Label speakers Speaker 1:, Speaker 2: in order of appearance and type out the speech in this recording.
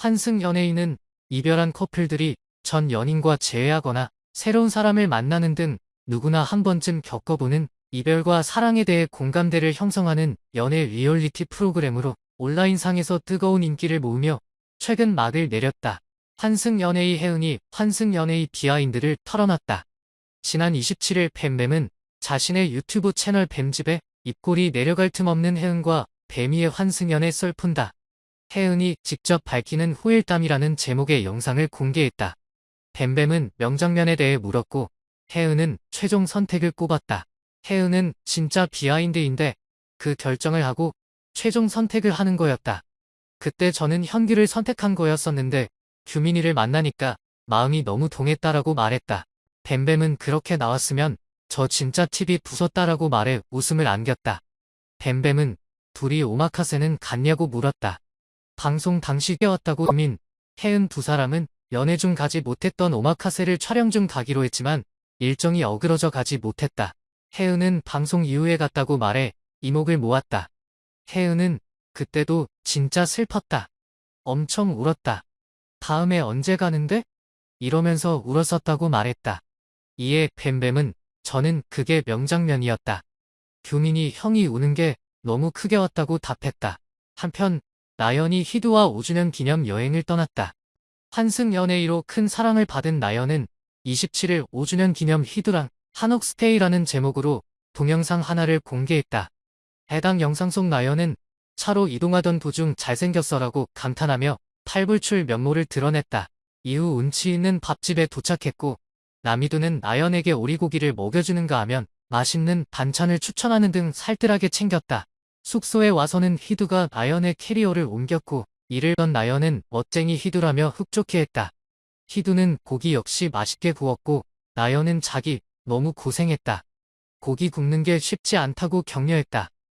Speaker 1: 환승 연예인은 이별한 커플들이 전 연인과 재회하거나 새로운 사람을 만나는 등 누구나 한 번쯤 겪어보는 이별과 사랑에 대해 공감대를 형성하는 연애 리얼리티 프로그램으로 온라인상에서 뜨거운 인기를 모으며 최근 막을 내렸다. 환승 연예의 혜은이 환승 연예의 비하인드를 털어놨다. 지난 27일 뱀뱀은 자신의 유튜브 채널 뱀집에 입꼬리 내려갈 틈 없는 혜은과 뱀이의 환승연에 썰푼다. 혜은이 직접 밝히는 후일담이라는 제목의 영상을 공개했다. 뱀뱀은 명장면에 대해 물었고 혜은은 최종 선택을 꼽았다. 혜은은 진짜 비하인드인데 그 결정을 하고 최종 선택을 하는 거였다. 그때 저는 현규를 선택한 거였었는데 규민이를 만나니까 마음이 너무 동했다라고 말했다. 뱀뱀은 그렇게 나왔으면 저 진짜 TV 부쉈다라고 말해 웃음을 안겼다. 뱀뱀은 둘이 오마카세는 갔냐고 물었다. 방송 당시 깨웠다고 규민, 혜은 두 사람은 연애 중 가지 못했던 오마카세를 촬영 중 가기로 했지만 일정이 어그러져 가지 못했다. 혜은은 방송 이후에 갔다고 말해 이목을 모았다. 혜은은 그때도 진짜 슬펐다. 엄청 울었다. 다음에 언제 가는데? 이러면서 울었었다고 말했다. 이에 뱀뱀은 저는 그게 명장면이었다. 규민이 형이 우는 게 너무 크게 왔다고 답했다. 한편 나연이 희두와 5주년 기념 여행을 떠났다. 환승 연예의로 큰 사랑을 받은 나연은 27일 5주년 기념 희두랑 한옥스테이라는 제목으로 동영상 하나를 공개했다. 해당 영상 속 나연은 차로 이동하던 도중 잘생겼어라고 감탄하며 팔불출 면모를 드러냈다. 이후 운치 있는 밥집에 도착했고 남이두는 나연에게 오리고기를 먹여주는가 하면 맛있는 반찬을 추천하는 등 살뜰하게 챙겼다. 숙소에 와서는 희두가 나연의 캐리어를 옮겼고 이를 던 나연은 멋쟁이 희두라며 흡족해 했다. 희두는 고기 역시 맛있게 구웠고 나연은 자기 너무 고생했다. 고기 굽는 게 쉽지 않다고 격려했다.